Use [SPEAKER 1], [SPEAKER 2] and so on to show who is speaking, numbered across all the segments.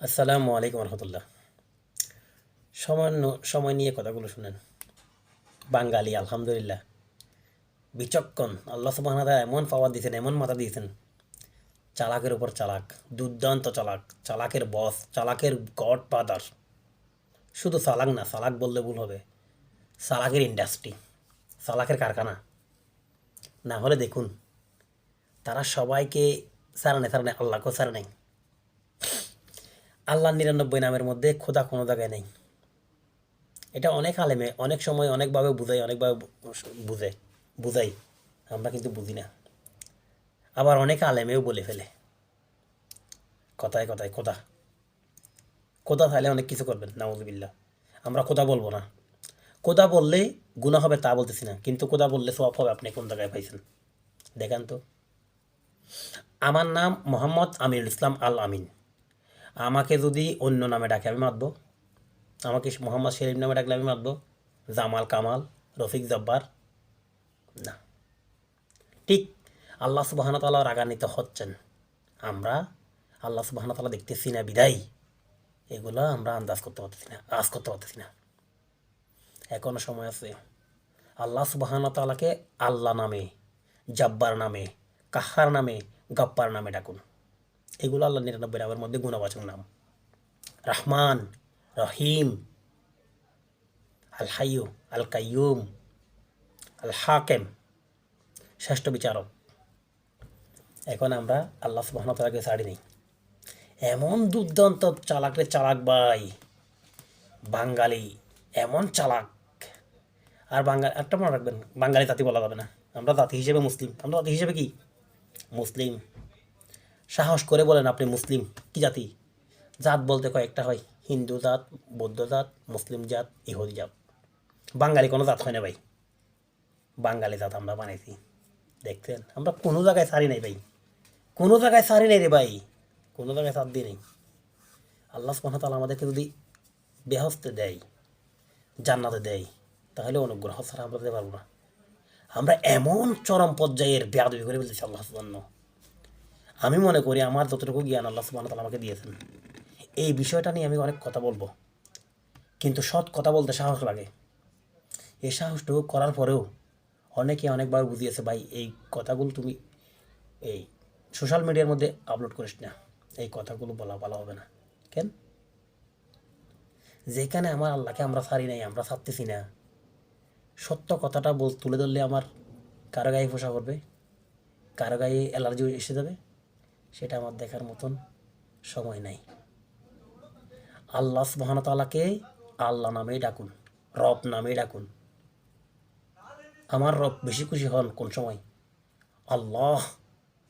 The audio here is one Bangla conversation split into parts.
[SPEAKER 1] আসসালামু আলাইকুম রহমতুল্লাহ। সামান্য সময় নিয়ে কথাগুলো শুনেন। বাঙালি, আলহামদুলিল্লাহ। বিচক্ষণ, আল্লাহ সুবাহ এমন পাওয়ার দিয়েছেন, এমন মাথা দিয়েছেন। চালাকের উপর চালাক, দুর্দান্ত চালাক, চালাকের বস চালাকের গড ফাদার শুধু চালাক না, চালাক বললে ভুল হবে। চালাকের ইন্ডাস্ট্রি চালাকের কারখানা। না হলে দেখুন, তারা সবাইকে সারা নেই সারা নেই, আল্লাহকেও সারা নেই। আল্লাহর নিরানব্বই নামের মধ্যে খোদা কোনো জায়গায় নেই। এটা অনেক আলেমে, অনেক সময় অনেকভাবে বুঝাই, অনেকভাবে বুঝে, বুঝাই। আমরা কিন্তু বুঝি না। আবার অনেক আলেমেও বলে ফেলে। কথায় কথায় খোদা। খোদা তাহলে অনেক কিছু করবেন নাউজবিল্লা আমরা খোদা বলব না। খোদা বললে গুণা হবে তা বলতেছি না। কিন্তু খোদা বললে সব হবে, আপনি কোন জায়গায় পাইছেন? দেখান তো। আমার নাম মোহাম্মদ আমিরুল ইসলাম আল আমিন। আমাকে যদি অন্য নামে ডাকে, আমি মাতব আমাকে মোহাম্মদ শরীফ নামে ডাকলে আমি মাতব জামাল কামাল, রফিক জব্বার, না। ঠিক আল্লাহ সুবাহানতাল্লাহ রাগান্বিত হচ্ছেন। আমরা আল্লাহ সুবাহানতাল্লাহ দেখতেছি না, বিদায়। এগুলো আমরা আন্দাজ করতে পারতেছি না, আজ করতে পারতেছি না। এখনও সময় আছে। আল্লাহ সুবাহানতাল্লাহকে আল্লাহ নামে, জব্বার নামে, কাহার নামে গপ্পার নামে ডাকুন। এগুলো আল্লাহ নিরানব্বই নামের মধ্যে গুণবাচক নাম। রহমান, রহিম আল হাইয়ু আল কাইয়ুম আল হাকেম শ্রেষ্ঠ বিচারক। এখন আমরা আল্লাহ সুবাহতালাকে ছাড়ি নেই। এমন দুর্দান্ত চালাকের চালাক ভাই, বাঙালি, এমন চালাক। আর বাঙালি, একটা মনে রাখবেন, বাঙালি জাতি বলা যাবে না। আমরা জাতি হিসেবে মুসলিম। আমরা জাতি হিসেবে কি? মুসলিম। সাহস করে বলেন আপনি মুসলিম, কি জাতি? জাত বলতে কয়েকটা হয়, হিন্দু জাত, বৌদ্ধ জাত, মুসলিম জাত, ইহুদি জাত। বাঙালি কোনো জাত হয় না ভাই। বাঙালি জাত আমরা বানাইছি। দেখতেন আমরা কোনো জায়গায় সারি নাই ভাই। কোনো জায়গায় সারি নাই রে ভাই। কোনো জায়গায় সার দিই নেই। আল্লাহ সুবহানাহু আমাদেরকে যদি বেহস্তে দেয়, জান্নাতে দেয়, তাহলে অনুগ্রহ ছাড়া আমরা দিতে পারব না। আমরা এমন চরম পর্যায়ের বেয়াদবি করে বলতেছি আল্লাহ জন্য আমি মনে করি আমার যতটুকু জ্ঞান আল্লাহ ওয়া আমাকে দিয়েছেন, এই বিষয়টা নিয়ে আমি অনেক কথা বলব। কিন্তু সৎ কথা বলতে সাহস লাগে। এই সাহসটুকু করার পরেও অনেকে অনেকবার বুঝিয়েছে, ভাই, এই কথাগুলো তুমি এই সোশ্যাল মিডিয়ার মধ্যে আপলোড করিস না। এই কথাগুলো বলা ভালো হবে না। কেন? যেখানে আমার আল্লাহকে আমরা ছাড়ি নাই, আমরা ছাড়তেছি না। সত্য কথাটা বল, তুলে ধরলে আমার কারও গায়ে পোষা করবে কারও গায়ে অ্যালার্জি এসে যাবে? সেটা আমার দেখার মতন সময় নাই। আল্লাহ সুবাহতালাকে আল্লাহ নামেই ডাকুন, রব নামেই ডাকুন। আমার রব বেশি খুশি হন কোন সময়? আল্লাহ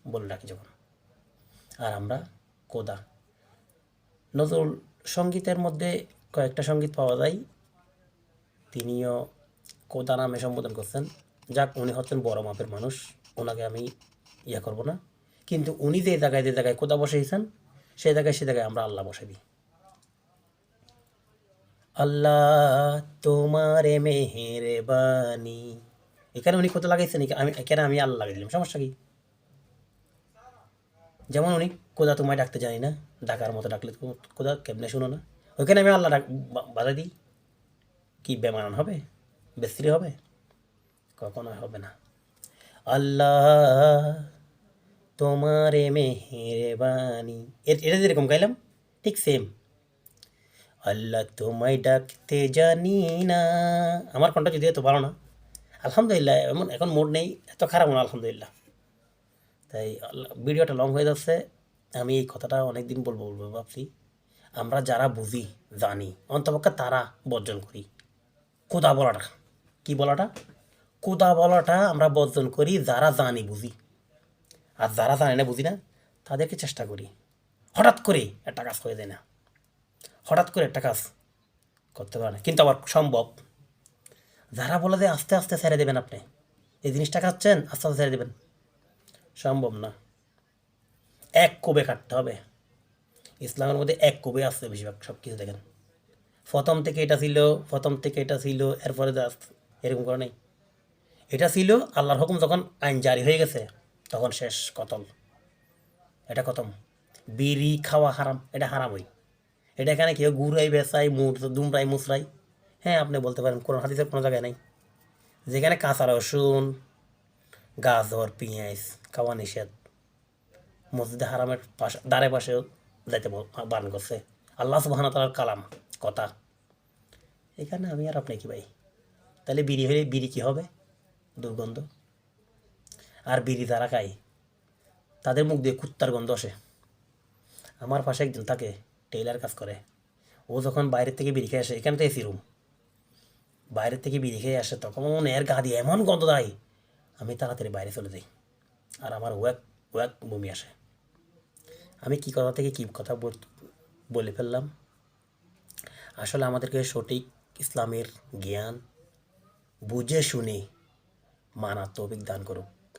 [SPEAKER 1] বলে ডাকি যখন। আর আমরা কোদা নজরুল সঙ্গীতের মধ্যে কয়েকটা সংগীত পাওয়া যায়। তিনিও কোদা নামে সম্বোধন করছেন। যাক, উনি হচ্ছেন বড় মাপের মানুষ, ওনাকে আমি ইয়ে করব না। কিন্তু উনি যে জায়গায় যে জায়গায় কোদা বসেছেন সেই জায়গায় সে জায়গায় আমরা আল্লাহ বসে দিই। আল্লাহ তোমারে মেহেরবানি। এখানে উনি কোথা লাগাইছেন আমি এখানে আমি আল্লাহ লাগাই দিলাম, সমস্যা কি? যেমন উনি কোদা তোমায় ডাকতে জানি না, ডাকার মতো ডাকলে কোদা কেমনে শুনো না? ওইখানে আমি আল্লাহ ডাক বাধা দিই। কি বেমানান হবে? বেস্ত্রী হবে? কখনো হবে না। আল্লাহ তোমারে মেহেরবানি। এটা যেরকম গাইলাম? ঠিক সেম আল্লাহ তোমায় ডাকতে জানি না। আমার কণ্ঠ যদি এত ভালো না, আলহামদুলিল্লাহ, এমন এখন মোড নেই, এত খারাপ না আলহামদুলিল্লাহ। তাই ভিডিওটা লং হয়ে যাচ্ছে, আমি এই কথাটা অনেক দিন বলব বলব, ভাবছি। আমরা যারা বুঝি, জানি, অন্তপক্ষে তারা বর্জন করি। কোদা বলাটা, কি বলাটা? কোদা বলাটা আমরা বর্জন করি যারা জানি, বুঝি। আর যারা জানে না বুঝি না, তাদেরকে চেষ্টা করি। হঠাৎ করে একটা কাজ করে দেয় না। হঠাৎ করে একটা কাজ করতে পারে না। কিন্তু আবার সম্ভব। যারা বলে যে আস্তে আস্তে ছেড়ে দেবেন আপনি, এই জিনিসটা খাচ্ছেন, আস্তে আস্তে ছেড়ে দেবেন। সম্ভব না। এক কোবে কাটতে হবে। ইসলামের মধ্যে এক কোবে আসছে বেশিরভাগ সব কিছু দেখেন। প্রথম থেকে এটা ছিল, প্রথম থেকে এটা ছিল, এরপরে এরকম করে নেই। এটা ছিল আল্লাহর হুকুম যখন আইন জারি হয়ে গেছে তখন শেষ কতল। এটা খতম বিড়ি খাওয়া হারাম, এটা হারামই। এটা এখানে কেউ গুড়াই বেসাই মুড় দুমরাই মুসরাই হ্যাঁ আপনি বলতে পারেন, কোনো হাদিসের কোনো জায়গায় নাই। যেখানে কাঁচা রসুন, গাজর, পেঁয়াজ খাওয়া নিষেধ। মসজিদে হারামের পাশে, দ্বারে পাশেও যাইতে বারণ করছে। আল্লাহ সুবাহান তালার কালাম, কথা। এখানে আমি আর আপনি কি ভাই? তাহলে বিড়ি হলে বিড়ি কী হবে? দুর্গন্ধ। আর বিড়ি তারা খায়। তাদের মুখ দিয়ে কুত্তার গন্ধ আসে। আমার পাশে একজন থাকে, টেইলার কাজ করে। ও যখন বাইরের থেকে বিড়ি খেয়ে আসে, এখানে তো এসি রুম বাইরের থেকে বিড়ি খেয়ে আসে, তখন এর গা দিয়ে এমন গন্ধ দেয়, আমি তাড়াতাড়ি বাইরে চলে যাই। আর আমার ওয়াক ওয়াক বমি আসে। আমি কি কথা থেকে কি কথা বল- ফেললাম? আসলে আমাদেরকে সঠিক ইসলামের জ্ঞান বুঝে শুনে মানা তৌফিক দান করুক।